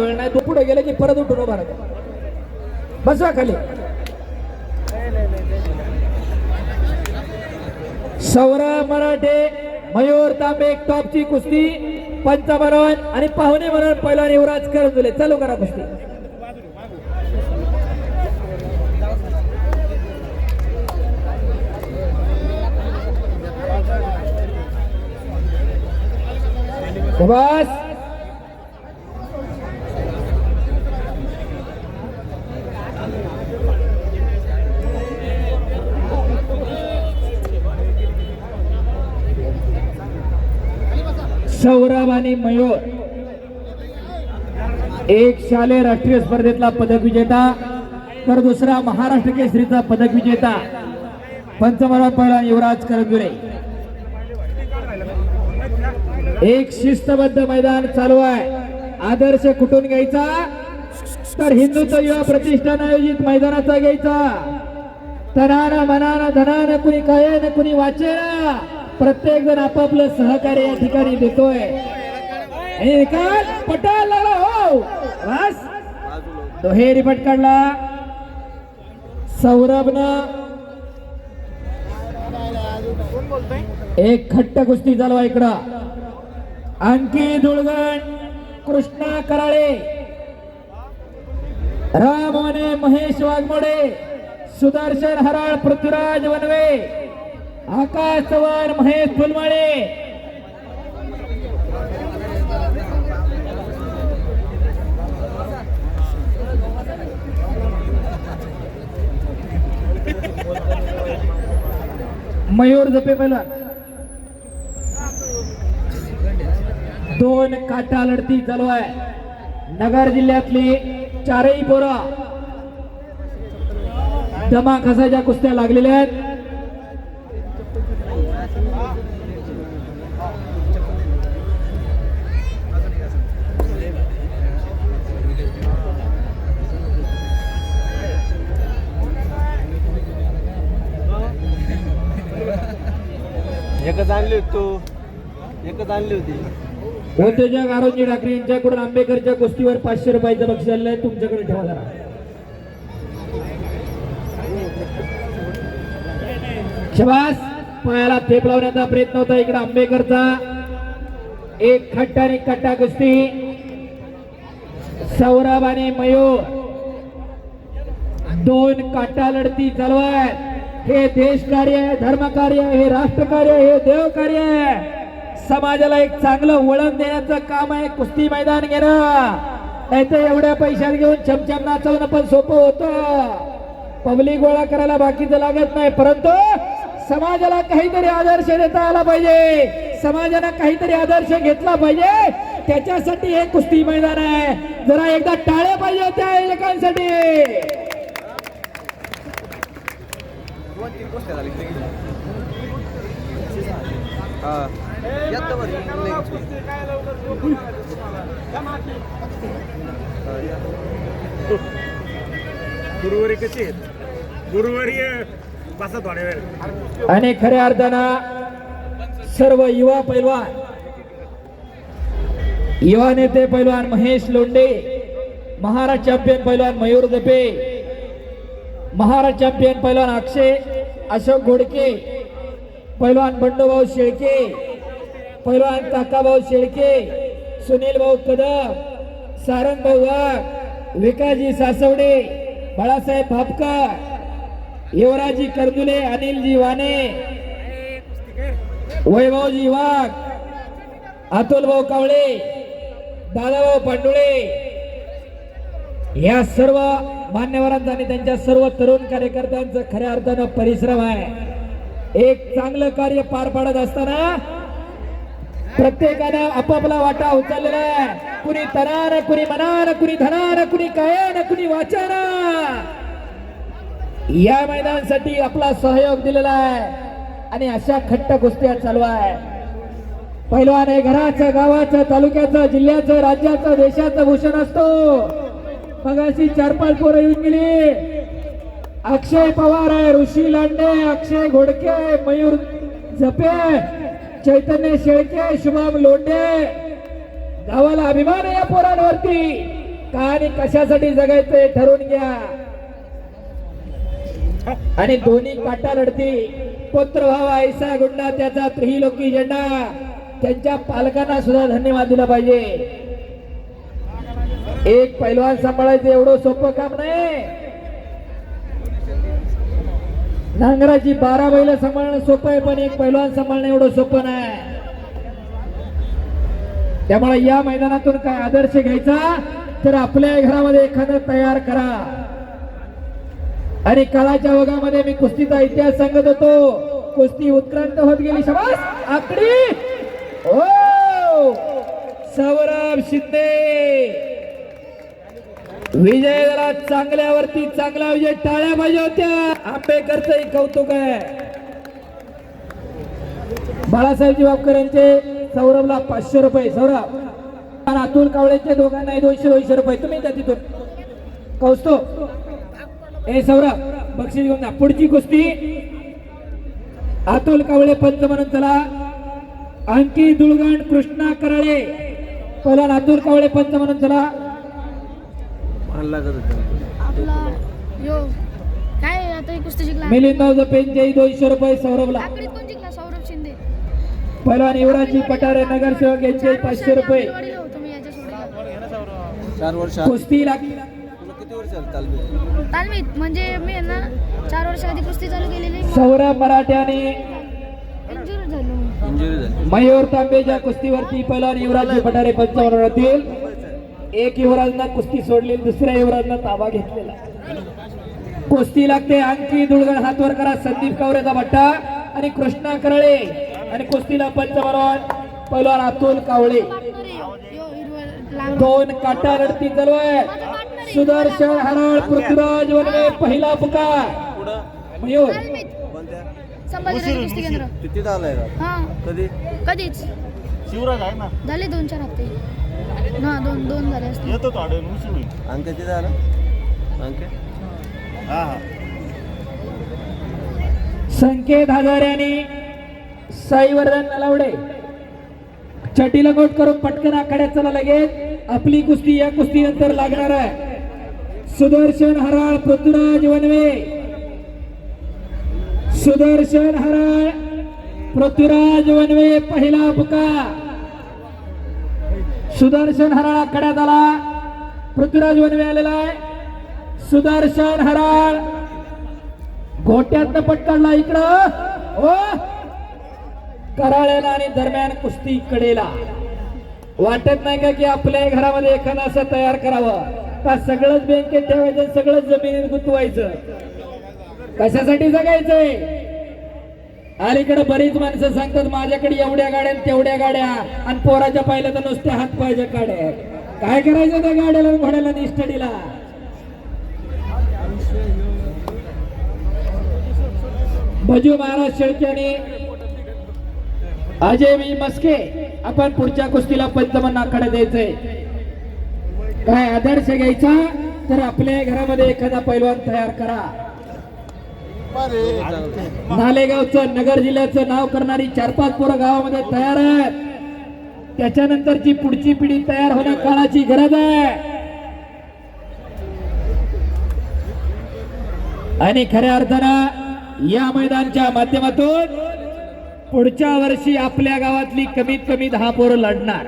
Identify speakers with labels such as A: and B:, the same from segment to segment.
A: नाही तो पुढे गेला की परत उठून उभा राहतो. बसवा खाली. सौरा मराठे मयूर तांबे टॉपची कुस्ती पंचमरण आणि पाहुणे म्हणून पहिला युवराज करून दिले चालू करा कुस्ती. बस सौरभ आणि मयूर. एक शालेय राष्ट्रीय स्पर्धेतला पदक विजेता तर दुसरा महाराष्ट्र केसरीचा पदक विजेता पंचमराव पहिला युवराज करंजुरे. एक शिस्तबद्ध मैदान चालू आहे. आदर्श कुठून घ्यायचा? तर हिंदुत्व युवा प्रतिष्ठान आयोजित मैदानाचा घ्यायचा. तनानं मनानं धनानं कुणी कळेन कुणी वाचेना. प्रत्येक जण आपापलं सहकार्य या ठिकाणी देतोय. आणि निकाल पटायला लागला हो. बस दुहेरी पट काढला सौरभनं एक खट्ट कुस्ती चालवा इकडं. आणखी धुळगण कृष्णा कराळे. राम महेश वाघमोडे सुदर्शन हराळ पृथ्वीराज वनवे. आकाश चव्हाण महेश फुलमाळे मयूर जपे पहिला. दोन काटा लढती चालू आहे नगर जिल्ह्यातली चारही पोरा. दमा कसाच्या कुस्त्या लागलेल्या आहेत.
B: एकच आणली होती तू. एकच आणली होती.
A: हो, उद्योजक आरोजी ठाकरे यांच्याकडून आंबेकरच्या गोष्टीवर पाचशे रुपयाचं बक्षीस आलं आहे तुमच्याकडे ठेवा जरा. शबास. पायाला थेप लावण्याचा प्रयत्न होता इकडे आंबेकरचा. एक खट्टा आणि कट्टा कुस्ती. सौरभ आणि मयूर. दोन काटा लढती चालू आहेत हे देश कार्य आहे धर्म कार्य आहे हे राष्ट्र कार्य आहे हे देव कार्य. आहे समाजाला एक चांगलं वळण देण्याचं काम आहे. कुस्ती मैदान घेणं. नाही तर एवढ्या पैशात घेऊन चमचम नाचवणं पण सोपं होतं. पब्लिक गोळा करायला बाकीचं लागत नाही. परंतु समाजाला काहीतरी आदर्श देता आला पाहिजे. समाजाला काहीतरी आदर्श घेतला पाहिजे. त्याच्यासाठी हे कुस्ती मैदान आहे. जरा एकदा टाळ्या पाहिजे त्या एकांसाठी
B: दोन तीन गोष्टी झाली हा यात बरं,
C: गुरुवारी कशी आहेत? गुरुवारी बसा थोड्या वेळ.
A: आणि खऱ्या अर्थानं सर्व युवा पैलवान युवा नेते पैलवान महेश लोंडे महाराज चॅम्पियन पैलवान मयूर दपे महाराज चॅम्पियन पैलवान अक्षय अशोक घोडके पैलवान बंडूभाऊ शेळके पैलवान काकाभाऊ शेळके सुनील भाऊ कदम सारंग भाऊ वाघ विकासजी सासवडे बाळासाहेब भापकर युवराजी कर्दुले अनिलजी वाने वैभवजी वाघ अतुल भाऊ कावळे दादाभाऊ पांडुळे या सर्व मान्यवरांचा आणि त्यांच्या सर्व तरुण कार्यकर्त्यांचं खऱ्या अर्थानं परिश्रम आहे. एक चांगलं कार्य पार पाडत असताना प्रत्येकानं आपापला वाटा उचललेला आहे. कुणी तरार कुणी मनार कुणी धनार कुणी कायन कुणी वाचानं. या मैदानासाठी आपला सहयोग दिलेला आहे. आणि अशा खट्ट कुस्त्या चालू आहे. पहिलवान हे घराचं गावाचं तालुक्याचं जिल्ह्याचं राज्याचं देशाचं भूषण असतो. मगाशी चार पाच पोरं येऊन गेली. अक्षय पवार आहे ऋषी लांडे अक्षय घोडके मयूर झपे चैतन्य शेळके शुभम लोंडे गावाला अभिमान आहे या पोरांवरती. का आणि कशासाठी जगायचंय ठरवून घ्या. आणि दोन्ही काटा लढती पुत्र व्हावा ऐसा गुंडा त्याचा त्रिलोकी झेंडा. त्यांच्या पालकांना सुद्धा धन्यवाद दिला पाहिजे. एक पैलवान सांभाळायचं एवढं सोपं काम नाही. नांगराची बारा बैल सांभाळणं सोपं आहे पण एक पैलवान सांभाळणं एवढं सोपं नाही. त्यामुळे या मैदानातून काय आदर्श घ्यायचा तर आपल्या घरामध्ये एखादं तयार करा. आणि काळाच्या ओघामध्ये मी कुस्तीचा इतिहास सांगत होतो. कुस्ती उत्क्रांत होत गेली. शबास! आकडी! हो! सौरभ शिंदे! विजय जरा चांगल्यावरती चांगला विजय टाळ्या पाहिजे होत्या. आंबेकरच कौतुक आहे. बाळासाहेबजी वापकर यांचे सौरभला पाचशे रुपये सौरभ. अतुल कावळेचे दोघांनाही दोनशे दोनशे रुपये. तुम्ही त्या तिथून. कौस्तो ए सौरभ बक्षीस घेऊन जा. पुढची कुस्ती. अतुल कावळे पंच म्हणून चला. अंकी दुळगण कृष्णा कराळे पहिला अतुल कावळे पंच म्हणून चला.
B: मान लागत होतं.
D: आपला यो काय आता ही कुस्ती जिंकला?
A: मिलिंद पेंचे दोनशे रुपये सौरभला.
D: आकडीत कोण जिंकला? सौरभ शिंदे.
A: पहिला युवराजी पठारे नगरसेवक यांचे पाचशे रुपये.
D: दिवाळीला होतो मी याच्या सोडीला.
B: चार वर्ष
A: कुस्ती लागली
B: तुला किती वर्ष झाली तालमीत?
D: तालमीत म्हणजे मी आहे ना चार वर्ष आधी कुस्ती चालू केलेली.
A: सौरभ मराठ्याने
D: इंजुर झालो. मी.
B: इंजुरी झाली.
A: मयूर तांबेच्या कुस्तीवरती पहिला युवराजी पठारे पंचावन्न राहतील एक युवराजनं कुस्ती सोडली दुसऱ्या युवराजनं ताबा घेतलेला. कुस्ती लागते अंकी दुळगण हातवर करा. संदीप कावरेचा भट्टा आणि कृष्णा करळे आणि कुस्तीला पंचमरण पहिलवान अतुल कावळे. दोन काटा लढती चालवाय सुदर्शन हराळ पृथ्वीराज वनवे पहिला पुकार. मयूर.
D: कुस्ती केंद्र
B: कधी
D: कधीच.
C: शिवराज आहे ना?
D: झाले दोन चार हप्ते. ना दोन दोन झाले असते
C: येतो तो आडून उशीर होईल.
B: अंक किती झाला? अंक?
C: हा हा.
A: संकेत हजारे साईवर्धन नलावडे. छटीला गोट करून पटकन आखाड्यात चला लगेच. आपली कुस्ती या कुस्ती नंतर लागणार आहे. सुदर्शन हराळ पृथ्वीराज वनवे. सुदर्शन हराळ पृथ्वीराज वनवे पहिला बुका. सुदर्शन हराळ आखड्यात आला. पृथ्वीराज वनवे आलेला आहे. सुदर्शन हराळ. गोट्यातनं पटकाडला इकडं. ओ! कराळ्याला आणि दरम्यान कुस्ती कडेला. वाटत नाही का की आपल्या घरामध्ये एखादं असं तयार करावं? का सगळंच बँकेत ठेवायचं सगळंच जमिनीत गुंतवायचं? कशासाठी जगायचंय? अलीकडे बरीच माणसं सांगतात माझ्याकडे एवढ्या गाड्या तेवढ्या गाड्या. आणि पोराच्या पाहिलं तर नुसत्या हात पाहिजे गाड्या काय करायचं त्या गाड्याला घोड्याला निष्ठडीला? स्टडीला भजू महाराज शेळके अजय मी मस्के आपण पुढच्या कुस्तीला पंचमन आकडे द्यायचंय काय आदर्श घ्यायचा? तर आपल्या घरामध्ये एखादा पैलवान तयार करा. नालेगावचं नगर जिल्ह्याचं नाव करणारी चार पाच पोरं गावामध्ये तयार आहेत. त्याच्यानंतरची पुढची पिढी तयार होण्या काळाची गरज आहे. आणि खऱ्या अर्थानं या मैदानच्या माध्यमातून पुढच्या वर्षी आपल्या गावातली कमीत कमी दहा पोरं लढणार.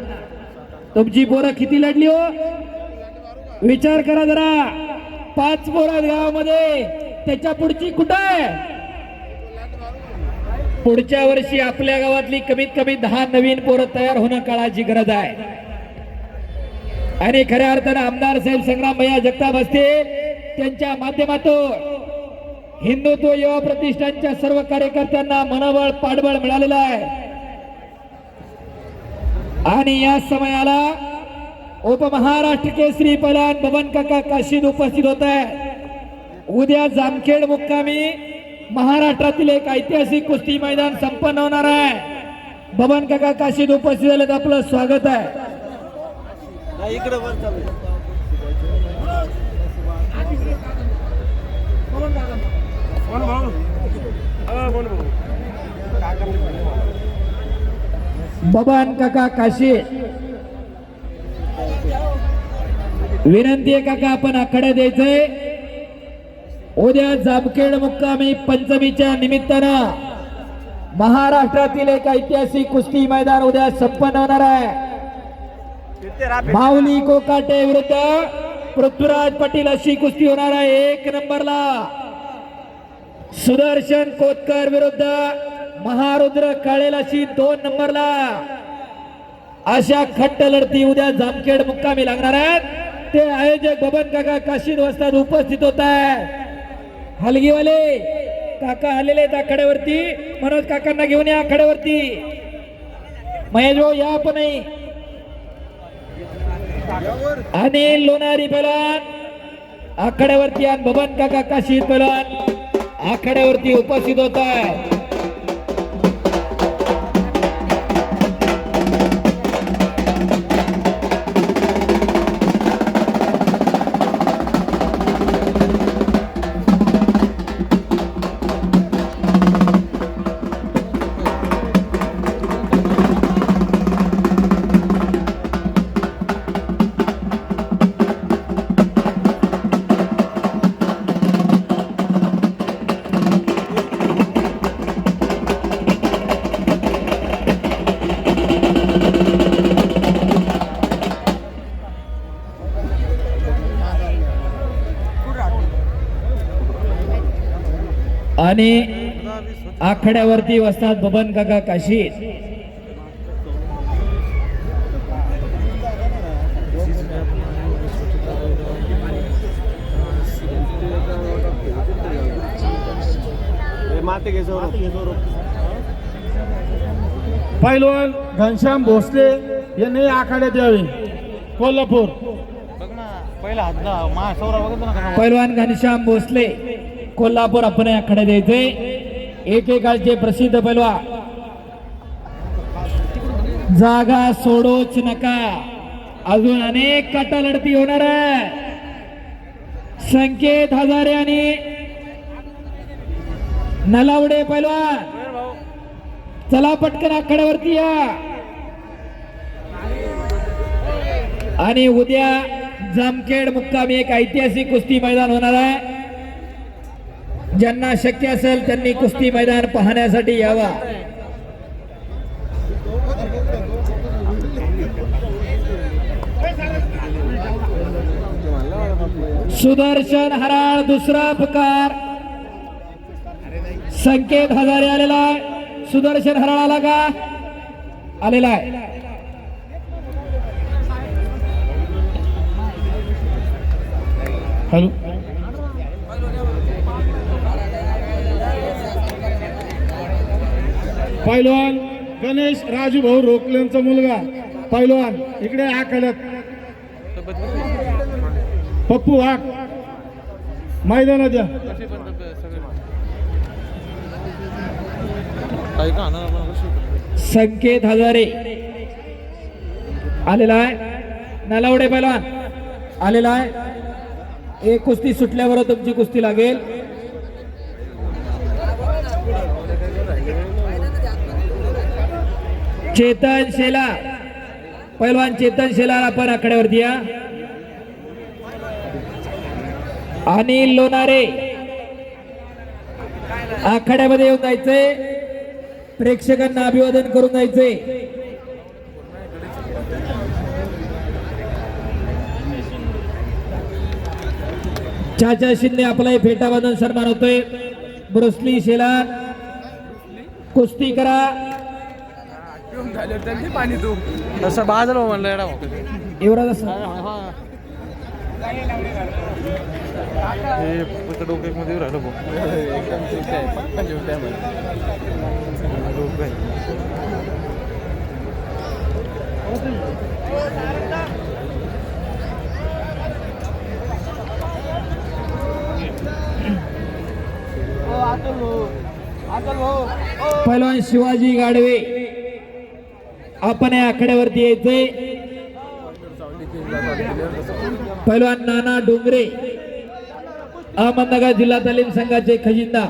A: तुमची पोरं किती लढली हो? विचार करा जरा. पाच पोरं गावामध्ये. त्याच्या पुढची कुठं आहे? पुढच्या वर्षी आपल्या गावातली कमीत कमी दहा नवीन पोरं तयार होणं काळाची गरज आहे. आणि खऱ्या अर्थानं आमदार साहेब संग्राम भैया जगताप असतील त्यांच्या माध्यमातून हिंदुत्व युवा प्रतिष्ठानच्या सर्व कार्यकर्त्यांना मनोबळ पाठबळ मिळालेलं आहे. आणि या समयाला उपमहाराष्ट्र केसरी पलान बबन काका काशीद उपस्थित होत आहे. उद्या जामखेड मुक्कामी महाराष्ट्रातील एक ऐतिहासिक कुस्ती मैदान संपन्न होणार आहे. बबन काका काशीद उपस्थित झाले आपलं स्वागत आहे. बबन काका काशी विनंती आहे काका आपण आखाड्यात द्यायचंय. उद्या जामखेड मुक्कामी पंचमीच्या निमित्तानं महाराष्ट्रातील एक ऐतिहासिक कुस्ती मैदान उद्या संपन्न होणार आहे. माऊली कोकाटे विरुद्ध पृथ्वीराज पाटील अशी कुस्ती होणार आहे. एक नंबरला सुदर्शन कोतकर विरुद्ध महारुद्र काळेल अशी दोन नंबरला अशा खट्ट लढती उद्या जामखेड मुक्कामी लागणार आहेत. ते आयोजक बबन काका काशीद वस्ताद उपस्थित होत आहे हलगीवाले. काका आलेले आहेत आखाड्यावरती. मनोज काकांना घेऊन या आखाड्यावरती. महेश भाऊ या पण आणि अनिल लोणारी पलान आखाड्यावरती आण भवन काका काशी पलान आखाड्यावरती उपस्थित होत आहे आणि आखाड्यावरती वसतात बबन काका
B: सौरभ
C: पैलवान घनश्याम भोसले यांनी आखाड्यात यावे. कोल्हापूर.
B: बघ ना पहिला हात ना मा सौरभ बघतो ना
A: पैलवान घनश्याम भोसले. कोल्हापूर आपण या आखाड्यात द्यायचे एकेकाळचे प्रसिद्ध पैलवा. जागा सोडोच नका. अजून अनेक काटा लढती होणार आहे. संकेत हजारे आणि नलावडे पैलवान चला पटकन आखाड्यावरती या. आणि उद्या जामखेड मुक्कामी एक ऐतिहासिक कुस्ती मैदान होणार आहे. ज्यांना शक्य असेल त्यांनी कुस्ती मैदान पाहण्यासाठी यावा. सुदर्शन हराळ दुसरा पुकार. संकेत हजारे आलेला आहे. सुदर्शन हराळ आला का? आलेला आहे. हॅलो.
C: पैलवान गणेश राजू भाऊ रोकलेंचा मुलगा. पैलवान इकडे आखाड्यात पप्पू आख मैदानात या
A: संकेत हजारे. आलेला आहे. नलावडे पैलवान. आलेला आहे. एक कुस्ती सुटल्यावर तुमची कुस्ती लागेल. चेतन शेला. पैलवान चेतन शेलाला आपण आकड्यावरती या अनिल लोणारे. आखाड्यामध्ये येऊन जायचंय. प्रेक्षकांना अभिवादन करून जायचंय. चाचा शिंदे आपलाही फेटा सन्मान होतोय. ब्रुसली शेला. कुस्ती करा.
B: तसं बाजलो म्हणलं एडा भाऊ
A: एवढा जसा
B: हे फक्त डोक्यात मध्ये राहिलं भाऊ एकदम चिवट आहे पक्का चिवट आहे डोकं आहे.
A: पहिलवान शिवाजी गाडवे. आपण या आखाड्यावरती यायचंय. पहिलवान नाना डोंगरे अहमदनगर जिल्हा तालीम संघाचे खजिंदा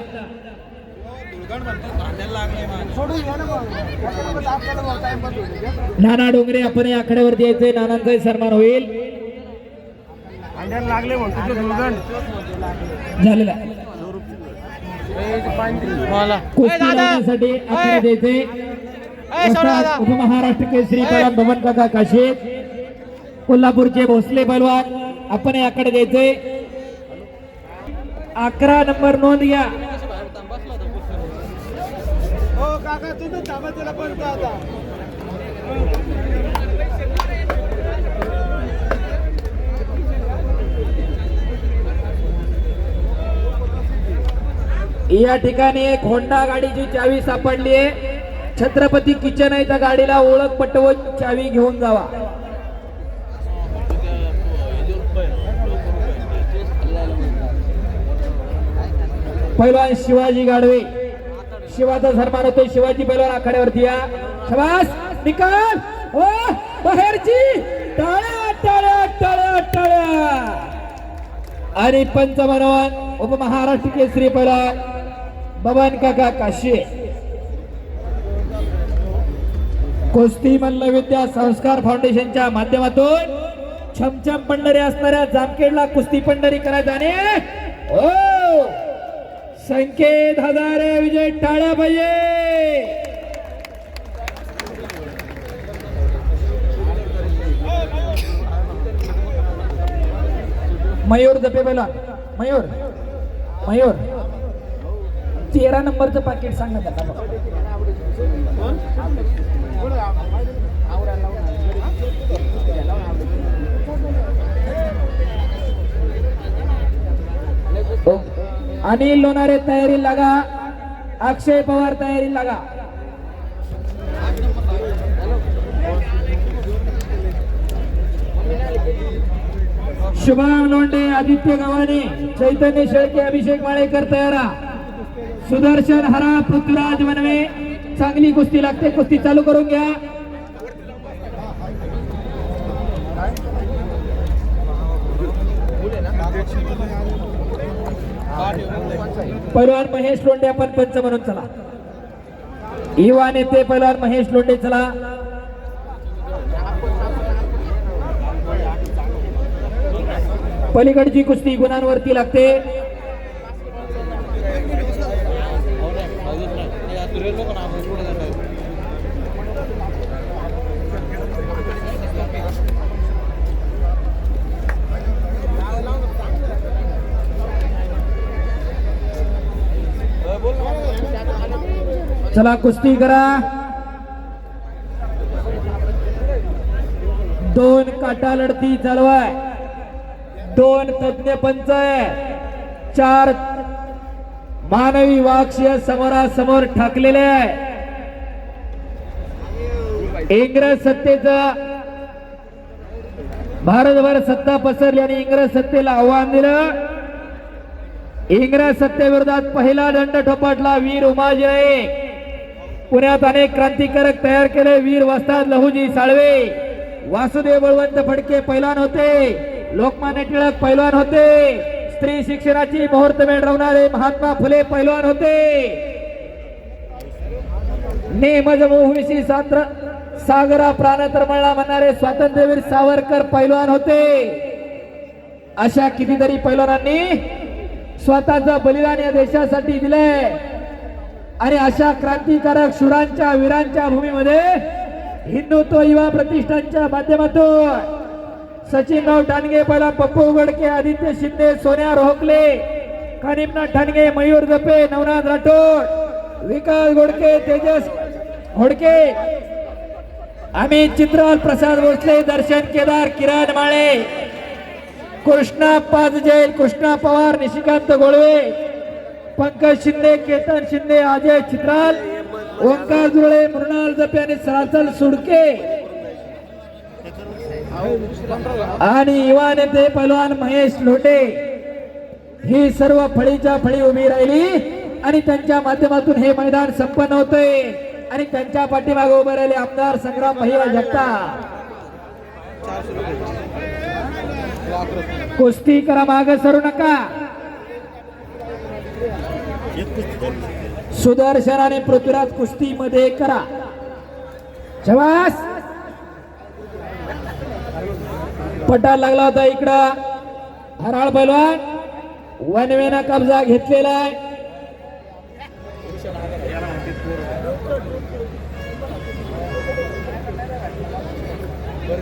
A: नाना डोंगरे आपण या आखाड्यावरती यायचंय. नानांचाही सन्मान होईल.
C: लागले
A: झालेला कुस्ती लावण्यासाठी आपण द्यायचे उपमहाराष्ट्र केसरी पैलवान भवन काका काशे? कोल्हापूरचे भोसले पैलवान आपण याकडे द्यायचे अकरा नंबर नोंद घ्या. या ठिकाणी एक होंडा गाडीची चावी सापडली आहे. छत्रपती किचन आहे त्या गाडीला ओळख पटवत चावी घेऊन जावा. पैलवान शिवाजी गाडवे. शिवाचा सन्मान होतो शिवाजी पैलवान आखाड्यावरती या. शबास निकाल. ओ बाहेरची. टाळ्या टाळ्या टाळ्या टाळ्या. आणि पंच उप महाराष्ट्र केसरी पैलवान बबन काका काशी कुस्ती मल्लविद्या संस्कार फाउंडेशनच्या माध्यमातून छमछम पंढरी असणाऱ्या जामखेडला कुस्ती पंढरी करायचा आणि ओ संकेत हजारे विजय टाळ्या पाहिजे मयूर जपे पहिला. मयूर. मयूर. तेरा नंबरचं पाकिट सांगा त्याला हो. अनिल लोणारे तयारी लागा. अक्षय पवार तयारी लागा. शुभम लोंडे आदित्य गव्हाणे चैतन्य शेळके अभिषेक माळेकर तयारा. सुदर्शन हरा पृथ्वीराज वनवे. चांगली कुस्ती लागते. कुस्ती चालू करून घ्या. पैलवान महेश लोंडे आपण पंच म्हणून चला. युवा नेते पैलवान महेश लोंडे चला. पलीकडची कुस्ती गुणांवरती लागते. चला कुस्ती करा. दोन काटा लढती चालवाय दोन तज्ञ पंच चार मानवी वाक्ष्य समोरासमोर ठाकलेले आहे. इंग्रज सत्तेचा भारतभर सत्ता पसरली आणि इंग्रज सत्तेला आव्हान दिलं. इंग्रज सत्तेविरोधात पहिला दंड ठोपाटला वीर उमाजी आहे पुण्यात अनेक क्रांतिकारक तयार केले. वीर वस्ताद लहुजी साळवे वासुदेव बळवंत फडके पैलवान होते. लोकमान्य टिळक पैलवान होते. स्त्री शिक्षणाची मुहूर्त वेळ रवणारे महात्मा फुले पैलवान होते. सात्र सागरा प्राण तरमळला म्हणणारे स्वातंत्र्यवीर सावरकर पैलवान होते. अशा कितीतरी पैलवानांनी स्वतःचं बलिदान या देशासाठी दिलंय. आणि अशा क्रांतिकारक सुरांच्या वीरांच्या भूमीमध्ये हिंदुत्व युवा प्रतिष्ठानच्या माध्यमातून सचिनराव ठाणगे पहिला पप्पू उघडके आदित्य शिंदे सोन्या रोहकले कानिमनाथ ठाणगे मयूर जपे नवनाथ राठोड विकास गोडके तेजस घोडके अमित चित्राल प्रसाद भोसले दर्शन केदार किरण माळे कृष्णा पाच जैन कृष्णा पवार निशिकांत गोळवे पंकज शिंदे केतन शिंदे अजय चित्राल ओंकार जुळे मृणाल जपे आणि सरासल सुडके. आणि युवा नेते पहलवान महेश लोटे. ही सर्व फळीच्या फळी उभी राहिली आणि त्यांच्या माध्यमातून हे मैदान संपन्न होतंय. आणि त्यांच्या पाठीमागे उभे राहिले आमदार संग्राम महिला जगता कुस्ती करा मागे सरू नका. सुदर्शन आणि पृथ्वीराज कुस्ती मध्ये करा. शबास! पटा लागला होता इकडं. हराळ पैलवान वनवेना कब्जा घेतलेला आहे.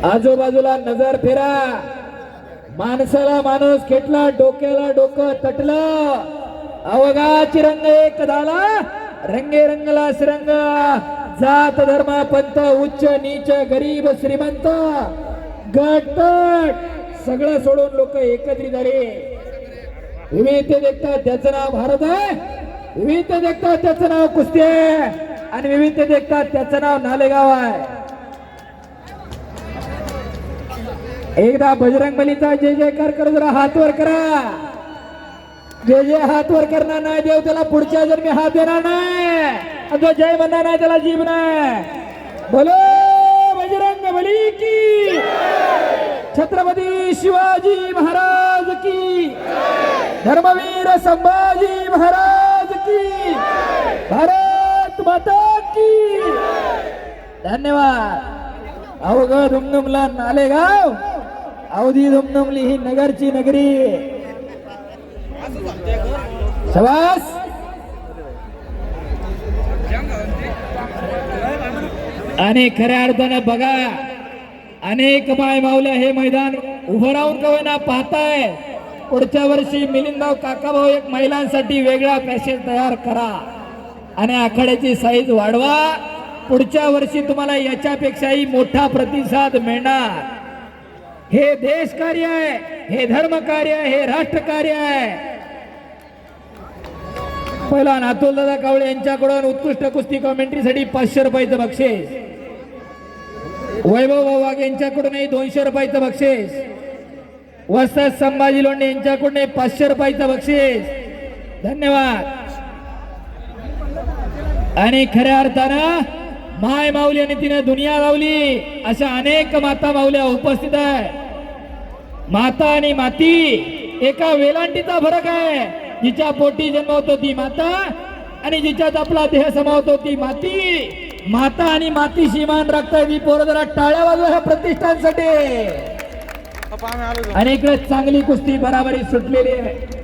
A: आजूबाजूला नजर फिरा. माणसाला माणूस खेटला डोक्याला डोकं तटलं. अवघाची रंग एक झाला रंगे रंगला श्रंग जात धर्म पंथ उच्च नीच गरीब श्रीमंत गट सगळं सोडून लोक एकत्रित झाले विविध देखतात त्याचं नाव भारत आहे विविध देखतात त्याचं नाव कुस्ती आहे आणि विविध देखतात त्याचं नाव नालेगाव आहे एकदा बजरंग बलीचा जय जयकार कर जरा हात वर करा जे जे हात वर करणार नाही देव त्याला पुढच्या जन्मी हात देणार नाही. आणि जो जय म्हणणार नाही त्याला जीव नाही. बोलो बजरंग बली की. छत्रपती शिवाजी महाराज की. धर्मवीर संभाजी महाराज की. भारत माता की. धन्यवाद. अवघ दुमदुमला नालेगाव. अवधी धुमधुमली ही नगरची नगरी. शबास! आणि खऱ्या अर्थानं बघा अनेक माय मावल्या हे मैदान उभं राहून कवना पाहताय. पुढच्या वर्षी मिलिंदराव काकाभाऊ एक महिलांसाठी वेगळा पॅसेज तयार करा. आणि आखाड्याची साईज वाढवा. पुढच्या वर्षी तुम्हाला याच्यापेक्षाही मोठा प्रतिसाद मिळणार. हे देश कार्य आहे हे धर्म कार्य आहे हे राष्ट्र कार्य आहे. पहिला अतुलदादा कावळे यांच्याकडून उत्कृष्ट कुस्ती कॉमेंट्रीसाठी पाचशे रुपयाचं बक्षीस. वैभव वाघ यांच्याकडूनही दोनशे रुपयाचं बक्षीस. वसत संभाजी लोंढे यांच्याकडून पाचशे रुपयाचं बक्षीस. धन्यवाद. आणि खऱ्या अर्थानं माय माऊली आणि तिने दुनिया लावली. अशा अनेक माता माऊल्या उपस्थित आहे माता आणि माती एका वेलांटीचा फरक आहे. जिच्या पोटी जन्मवतो ती माता आणि जिच्यात आपला देह समावतो ती माती. माता आणि माती मान राखताय मी पोरं जरा टाळ्या वाजवा ह्या प्रतिष्ठानसाठी. आणि इकडे चांगली कुस्ती बराबरी सुटलेली आहे.